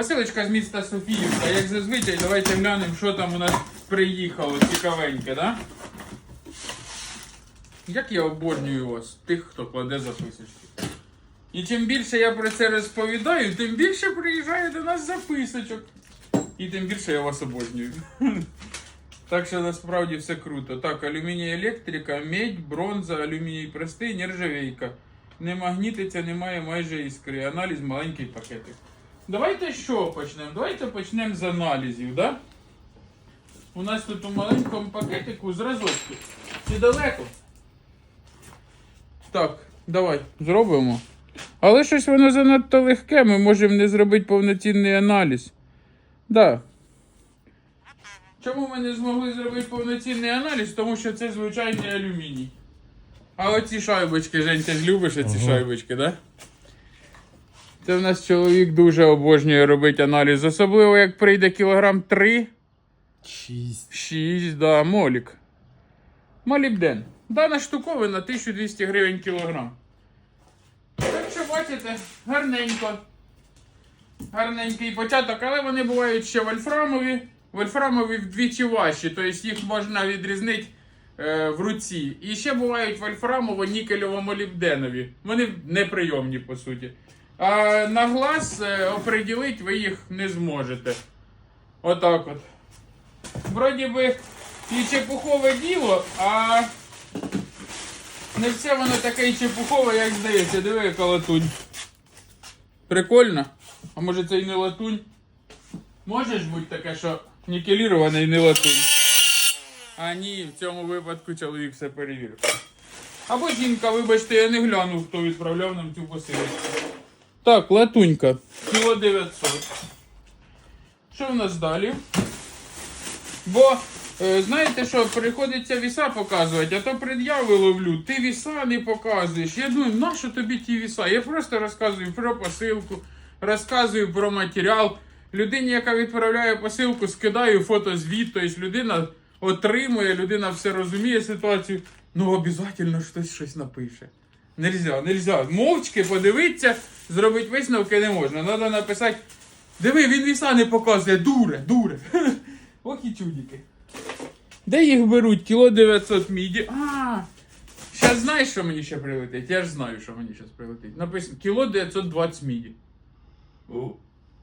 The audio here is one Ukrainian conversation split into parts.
Посилочка з міста Софіївка, як зазвичай, давайте глянемо, що там у нас приїхало цікавеньке, да? Як я обожнюю вас, тих, хто кладе записочки. І чим більше я про це розповідаю, тим більше приїжджає до нас записочок. І тим більше я вас обожнюю. Так що насправді все круто. Так, алюміній електрика, медь, бронза, алюміній простий, нержавейка. Не магнітиться, немає майже іскри. Аналіз маленький пакетик. Давайте що почнемо? Давайте почнемо з аналізів, да? У нас тут у маленькому пакетику зразочки. Чи далеко? Так, давай, зробимо. Але щось воно занадто легке, ми можемо не зробити повноцінний аналіз. Да. Чому ми не змогли зробити повноцінний аналіз? Тому що це звичайний алюміній. А оці шайбочки, Жень, ти ж любиш оці Ага. шайбочки, да? Це в нас чоловік дуже обожнює робити аналіз. Особливо як прийде кілограм 3, Шість. 6, да, молік. Молібден. Дана штуковина 1200 гривень кілограм. Так що бачите, гарненько. Гарненький початок, але вони бувають ще вольфрамові. Вольфрамові вдвічі важчі, тобто їх можна відрізнити е, в руці. І ще бувають вольфрамово-нікельово-молібденові. Вони неприйомні по суті. На глаз е, оприділити ви їх не зможете. Отак от. Вроді би і чепухове діло, а не все воно таке і чепухове, як здається. Диви, яка латунь. Прикольно. А може це і не латунь? Може ж бути таке, що нікеліроване і не латунь. А ні, в цьому випадку чоловік все перевірив. Або жінка, вибачте, я не глянув, хто відправляв нам цю посилочку. Так, латунька. Кіло 900. Що в нас далі? Бо, е, знаєте що, приходиться віса показувати, а то пред'яви ловлю, ти віса не показуєш. Я думаю, нащо тобі ті віса? Я просто розказую про посилку, розказую про матеріал. Людині, яка відправляє посилку, скидаю фотозвіт, тобто людина отримує, людина все розуміє ситуацію. Ну, обов'язково хтось щось напише. Нельзя, нельзя. Мовчки подивитися, зробити висновки не можна. Треба написати. Диви, він віса не показує, дуре, дуре. Ох і чудики. Де їх беруть? Кіло 900 міді. А, зараз знаєш, що мені ще прилетить? Я ж знаю, що мені зараз прилетить. Написано кіло 920 міді. О,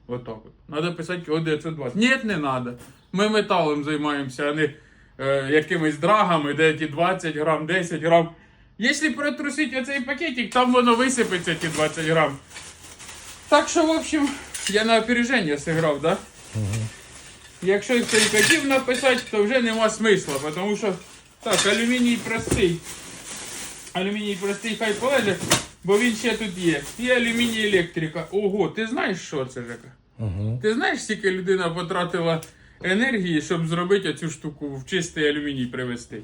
от. Надо писати кіло 920. Ні, не треба. Ми металом займаємося, а не е, якимись драгами, де ті 20 грам, 10 грам. Якщо протрусити оцей пакетик, там воно висипеться ті 20 грам. Так що, в общем, я на опереження зіграв, да? Якщо цей хотів написати, то вже нема смисла, тому що так, алюміній простий. Алюміній простий хай полежить, бо він ще тут є. І алюміній електрика. Ого, ти знаєш, що це, Жека? Угу. Ти знаєш, скільки людина потратила енергії, щоб зробити цю штуку в чистий алюміній привезти?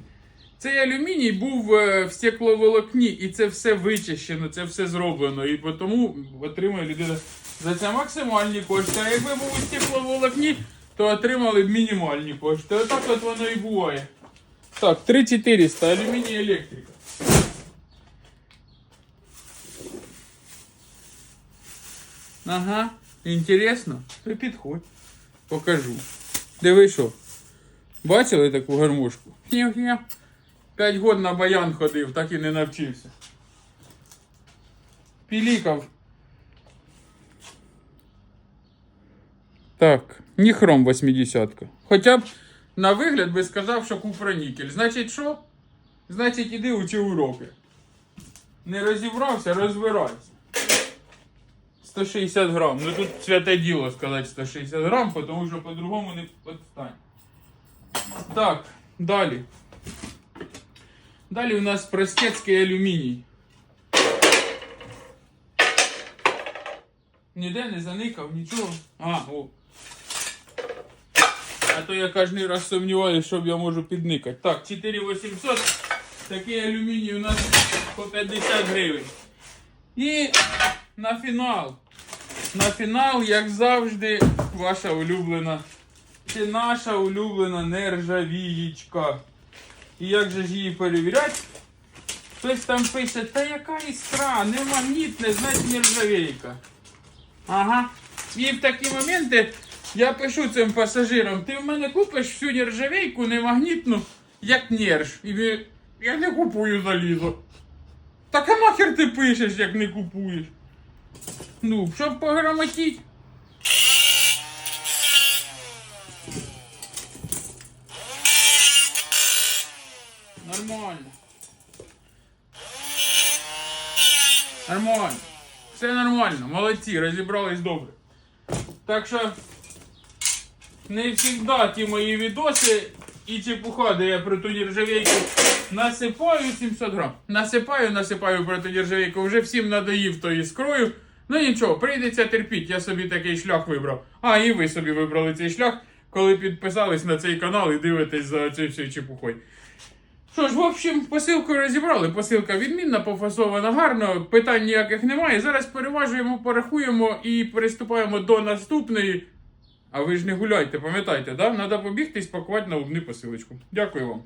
Цей алюміній був е, в стекловолокні, і це все вичищено, це все зроблено. І тому отримує людина за це максимальні кошти. А якби був у стекловолокні, то отримали б мінімальні кошти. Отак от воно і буває. Так, 3400, алюміній електрика. Ага, інтересно? То підходь. Покажу. Диви що. Бачили таку гармошку? Хі-хі. П'ять год на баян ходив, так і не навчився. Пілікав. Так, ніхром 80 Хоча б на вигляд би сказав, що купронікель. Значить що? Значить, іди учи уроки. Не розібрався, розбирайся. 160 грам. Ну тут святе діло сказати 160 грам, тому що по-другому не підстань. Так, далі. Далі у нас простецький алюміній. Ніде не заникав, нічого. А, о. А то я кожен раз сумніваюся, що я можу підникати. Так, 4800. Такий алюміній у нас по 50 гривень. І на фінал. На фінал, як завжди, ваша улюблена. Це наша улюблена нержавієчка. І як же ж її перевіряти? Хтось там пише, та яка іскра, не магнітне, значить нержавійка. Ага. І в такі моменти я пишу цим пасажирам, ти в мене купиш всю нержавейку немагнітну, як нерж. І він, я не купую залізо. Так а нахер ти пишеш, як не купуєш? Ну, щоб пограмотіть. Нормально. Нормально. Все нормально, молодці, розібрались добре. Так що не завжди ті мої відоси і чепуха, де я про ту нержавейку насипаю 700 грам. Насипаю, насипаю про ту нержавейку. Вже всім надоїв то іскрою. Ну нічого, прийдеться терпіть, я собі такий шлях вибрав. А, і ви собі вибрали цей шлях, коли підписались на цей канал і дивитесь за цією чепухою. Що ж, в общем, посилку розібрали. Посилка відмінна, пофасована гарно, питань ніяких немає. Зараз переважуємо, порахуємо і переступаємо до наступної. А ви ж не гуляйте, пам'ятайте, да? Треба побігти і спакувати на одну посилочку. Дякую вам.